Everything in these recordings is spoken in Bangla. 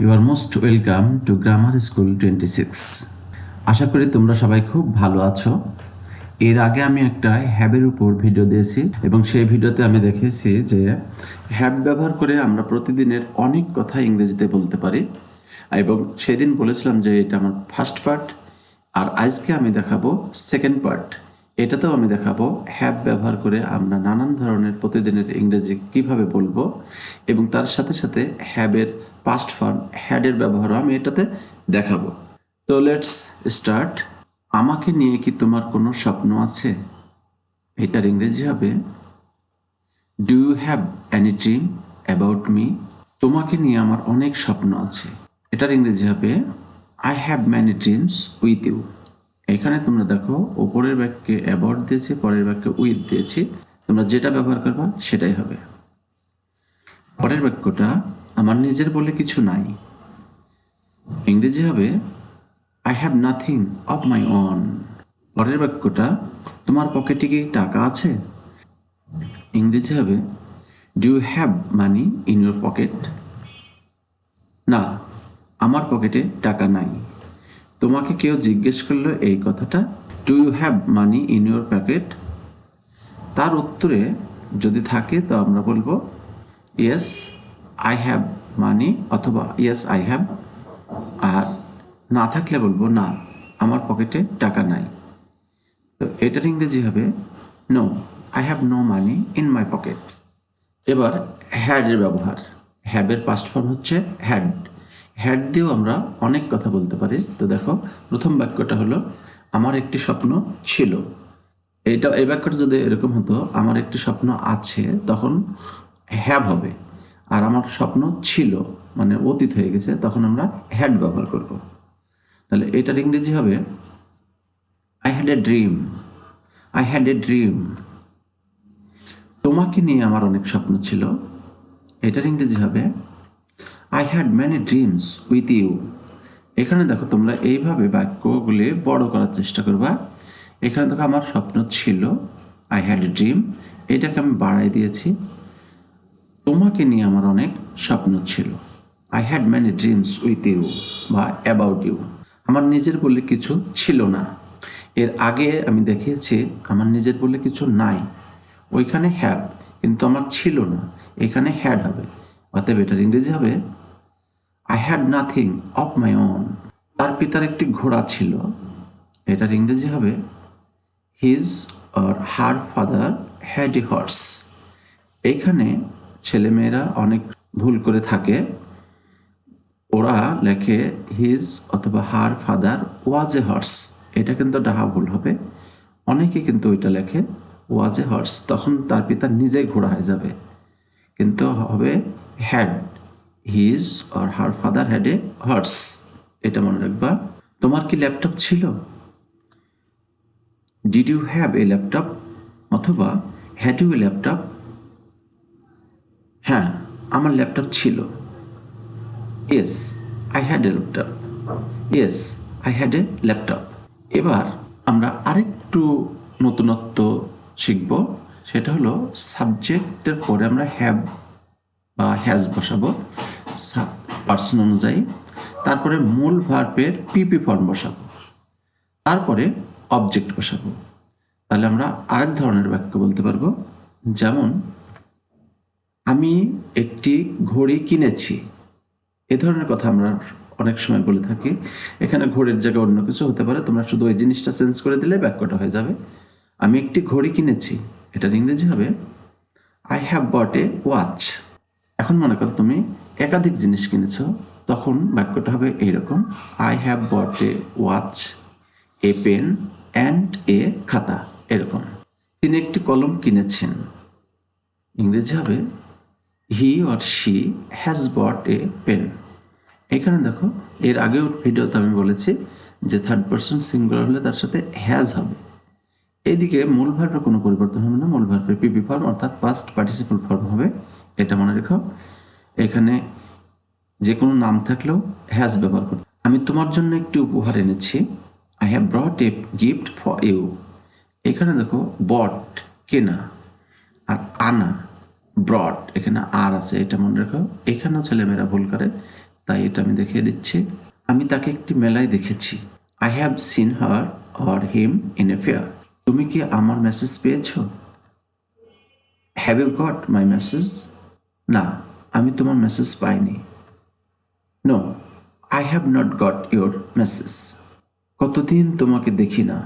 You are most welcome to grammar school twenty six আশা করি তোমরা সবাই খুব ভালো আছো। এর আগে আমি একটা হ্যাবের উপর ভিডিও দিয়েছি এবং সেই ভিডিওতে আমি দেখেছি যে হ্যাব ব্যবহার করে আমরা প্রতিদিনের অনেক কথা ইংরেজিতে বলতে পারি। এবং সেদিন বলেছিলাম যে এটা আমার ফার্স্ট পার্ট আর আজকে আমি দেখাবো সেকেন্ড পার্ট এটাতেও আমি দেখাবো হ্যাব ব্যবহার করে আমরা নানান ধরনের প্রতিদিনের ইংরেজি কীভাবে বলব এবং তার সাথে সাথে হ্যাবের পাস্ট ফর্ম হ্যাডের ব্যবহারও আমি এটাতে দেখাবো। তো লেটস স্টার্ট আমাকে নিয়ে কি তোমার কোনো স্বপ্ন আছে? এটার ইংরেজি হবে do you have any dream about me তোমাকে নিয়ে আমার অনেক স্বপ্ন আছে। এটার ইংরেজি হবে I have many dreams with you এখানে তোমরা দেখো, ওপরের বাক্যে অ্যাবাউট দিয়েছি, পরের বাক্যে উইথ দিয়েছি। তোমরা যেটা ব্যবহার করবা সেটাই হবে। পরের বাক্যটা আমার নিজের বলে কিছু নাই। ইংরেজি হবে I have nothing of my own পরের বাক্যটা, তোমার পকেটে কি টাকা আছে? ইংরেজি হবে do you have money in your pocket না, আমার পকেটে টাকা নাই। তোমাকে কেউ জিজ্ঞেস করল এই কথাটা do you have money in your pocket তার উত্তরে, যদি থাকে তো আমরা বলব ইয়েস আই হ্যাভ মানি অথবা ইয়েস আই হ্যাভ আর না থাকলে বলব না, আমার পকেটে টাকা নাই। তো এটার ইংরেজি হবে no I have no money in my pocket এবার হ্যাডের ব্যবহার। হ্যাবের পাস্ট ফর্ম হচ্ছে হ্যাড হ্যাড দিয়েও আমরা অনেক কথা বলতে পারি। তো দেখো, প্রথম বাক্যটা হলো, আমার একটি স্বপ্ন ছিল। এটা, এই বাক্যটা যদি এরকম হতো, আমার একটি স্বপ্ন আছে, তখন হ্যাভ হবে। আর আমার স্বপ্ন ছিল মানে অতীত হয়ে গেছে, তখন আমরা হ্যাড ব্যবহার করব। তাহলে এটার ইংরেজি হবে I had a dream I had a dream তোমাকে নিয়ে আমার অনেক স্বপ্ন ছিল। এটার ইংরেজি হবে I had many dreams with you এখানে দেখো তোমরা এইভাবে বাক্যগুলি বড় করার চেষ্টা করবা। এখানে দেখো আমার স্বপ্ন ছিল আই হ্যাড এ ড্রিম এটাকে আমি বাড়াই দিয়েছি। তোমাকে নিয়ে আমার অনেক স্বপ্ন ছিল। I had many dreams with you বা অ্যাবাউট ইউ আমার নিজের বলে কিছু ছিল না। এর আগে আমি দেখিয়েছি, আমার নিজের বলে কিছু নাই। ওইখানে হ্যাভ কিন্তু আমার ছিল না। এখানে হ্যাড হবে। অতএব এটার ইংরেজি হবে I had nothing of my own তার পিতার একটি ঘোড়া ছিল। এটার ইংরেজি হবে his or her father had a horse এইখানে ছেলেমেয়েরা অনেক ভুল করে থাকে। ওরা লেখে হিজ অথবা her father was A horse এটা কিন্তু ডাহা ভুল হবে। অনেকে কিন্তু ওইটা লেখে ওয়াজ এ হর্স তখন তার পিতা নিজেই ঘোড়া হয়ে যাবে। কিন্তু হবে had his or her father had a horse এটা মনে রাখবা। তোমার কি ল্যাপটপ ছিল? Did you have a laptop অথবা হ্যাড ইউ এ ল্যাপটপ হ্যাঁ আমার ল্যাপটপ ছিল। Yes I had a laptop yes I had a laptop এবার আমরা আরেকটু নতুনত্ব শিখব। সেটা হলো সাবজেক্টের পরে আমরা হ্যাভ বা হ্যাজ বসাবো। পার্সন অনুযায়ী। তারপরে মূল ভার্বের পিপি ফর্ম বসাবো। তারপরে অবজেক্ট বসাবো। তাহলে আমরা আরেক ধরনের বাক্য বলতে পারব। যেমন আমি একটি ঘড়ি কিনেছি। এ ধরনের কথা আমরা অনেক সময় বলে থাকি। এখানে ঘড়ির জায়গায় অন্য কিছু হতে পারে। তোমরা শুধু ওই জিনিসটা চেঞ্জ করে দিলে বাক্যটা হয়ে যাবে। আমি একটি ঘড়ি কিনেছি। এটার ইংরেজি হবে I have bought a watch এখন মনে করো তুমি একাধিক জিনিস কিনেছো, তখন বাক্যটা হবে এইরকম I have bought a watch a pen and a khata. এরকম। তিনি একটি কলম কিনেছেন। ইংরেজি হবে he or she has bought a pen এখানে দেখো, এর আগেও ভিডিওতে আমি বলেছি যে থার্ড পার্সন সিঙ্গুলার হলে তার সাথে হ্যাজ হবে। এইদিকে মূল ভার্বের কোনো পরিবর্তন হবে না, মূল ভার্বের পিপি ফর্ম অর্থাৎ পাস্ট পার্টিসিপল ফর্ম হবে। এটা মনে রেখো। এখানে যে কোনো নাম থাকলেও হ্যাজ ব্যবহার করতে আমি তোমার জন্য একটি উপহার এনেছি। I have brought a gift for you এখানে দেখো বট কেনা আর আনা। ব্রড, এখানে আর আছে, এটা মনে রেখো। এখানেও ছেলেমেয়েরা ভুল করে, তাই এটা আমি দেখিয়ে দিচ্ছি। আমি তাকে একটি মেলায় দেখেছি। I have seen her or him in a fair তুমি কি আমার মেসেজ পেয়েছ? Have you got my message না, আমি তোমার মেসেজ পাইনি। No I have not got your message কতদিন তোমাকে দেখি না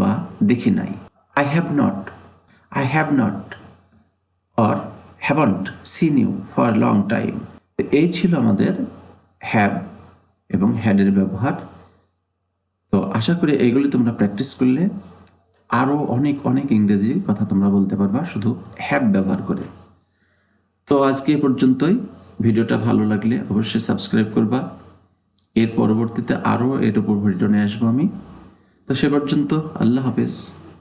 বা দেখি নাই। I have not I have not or haven't seen you for long time এই ছিল আমাদের হ্যাভ এবং হ্যাডের ব্যবহার। তো আশা করি এইগুলি তোমরা প্র্যাকটিস করলে আরও অনেক অনেক ইংরেজি কথা তোমরা বলতে পারবা শুধু হ্যাভ ব্যবহার করে। তো আজকে এ পর্যন্তই। ভিডিওটা ভালো লাগলে অবশ্যই সাবস্ক্রাইব করবা। এর পরবর্তীতে আরও এর উপর ভিডিও নিয়ে আসব আমি। তো সে পর্যন্ত আল্লাহ হাফেজ।